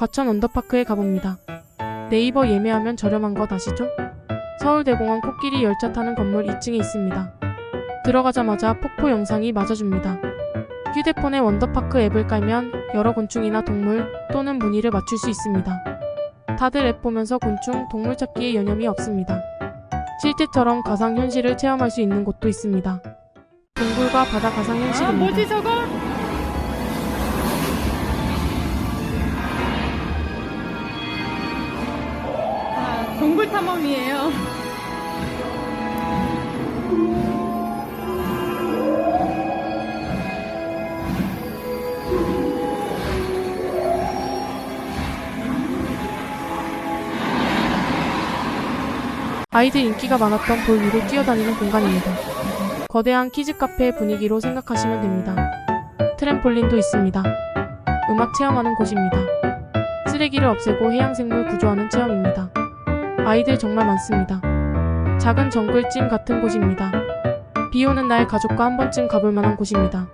과천 언더파크에 가봅니다. 네이버 예매하면 저렴한 것 아시죠? 서울대공원 코끼리 열차 타는 건물 2층에 있습니다. 들어가자마자 폭포 영상이 맞아줍니다. 휴대폰에 원더파크 앱을 깔면 여러 곤충이나 동물 또는 무늬를 맞출 수 있습니다. 다들 앱 보면서 곤충, 동물 찾기에 여념이 없습니다. 실제처럼 가상현실을 체험할 수 있는 곳도 있습니다. 동굴과 바다 아, 가상현실입니다. 뭐지 저거? 동굴 탐험이에요. 아이들 인기가 많았던 돌 위로 뛰어다니는 공간입니다. 거대한 키즈 카페 분위기로 생각하시면 됩니다. 트램폴린도 있습니다. 음악 체험하는 곳입니다. 쓰레기를 없애고 해양생물 구조하는 체험입니다. 아이들 정말 많습니다. 작은 정글짐 같은 곳입니다. 비 오는 날 가족과 한 번쯤 가볼 만한 곳입니다.